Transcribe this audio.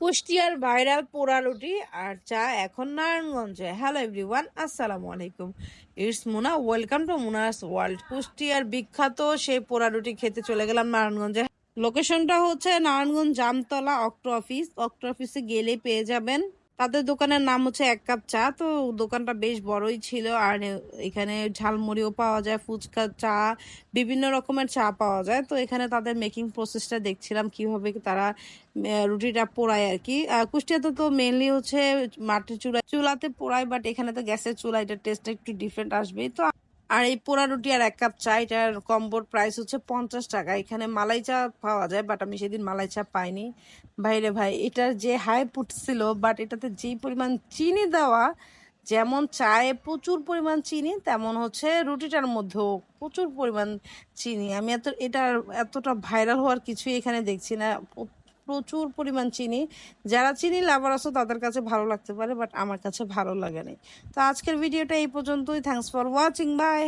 কুষ্টিয়ার ভাইরাল পোড়া রুটি আর চা এখন নারায়ণগঞ্জে। হ্যালো এভরিওয়ান আসসালামু আলাইকুম। It's Muna welcome to Muna's world কুষ্টিয়ার বিখ্যাত সেই পোড়া রুটি খেতে চলে গেলাম নারায়ণগঞ্জে। লোকেশনটা হচ্ছে Narayanganj Jamtala Octo office. Octo অফিসে গেলে পেয়ে যাবেন তাদের দোকানের নাম হচ্ছে এক কাপ চা। তো দোকানটা বেশ বড়ই ছিল আর এখানে ঝালমুড়িও পাওয়া যায়, ফুচকা, চা, বিভিন্ন রকমের চা পাওয়া যায়। তো এখানে তাদের মেকিং প্রসেসটা দেখছিলাম কীভাবে তারা রুটিটা পোড়ায় আর কি। কুষ্টিয়াতে তো মেনলি হচ্ছে মাটির চুলা, চুলাতে পোড়ায় বাট এখানে তো গ্যাসের চুলা, এটার টেস্টটা একটু ডিফারেন্ট আসবেই। তো আর এই পোড়া রুটি আর এক কাপ চা, এটার কম্বোর প্রাইস হচ্ছে পঞ্চাশ টাকা। এখানে মালাই চা পাওয়া যায় বাট আমি সেদিন মালাই চা পাইনি। ভাইরে ভাই, এটার যে হাই ছিল বাট এটাতে যেই পরিমাণ চিনি দেওয়া, যেমন চায়ে প্রচুর পরিমাণ চিনি, তেমন হচ্ছে রুটিটার মধ্যেও প্রচুর পরিমাণ চিনি। আমি এত, এটার এতটা ভাইরাল হওয়ার কিছুই এখানে দেখছি না। প্রচুর পরিমাণ চিনি। যারা চিনি লাভার আছো, তাদের কাছে ভালো লাগতে পারে বাট আমার কাছে ভালো লাগে নি তো আজকের ভিডিওটা এই পর্যন্তই। Thanks for watching by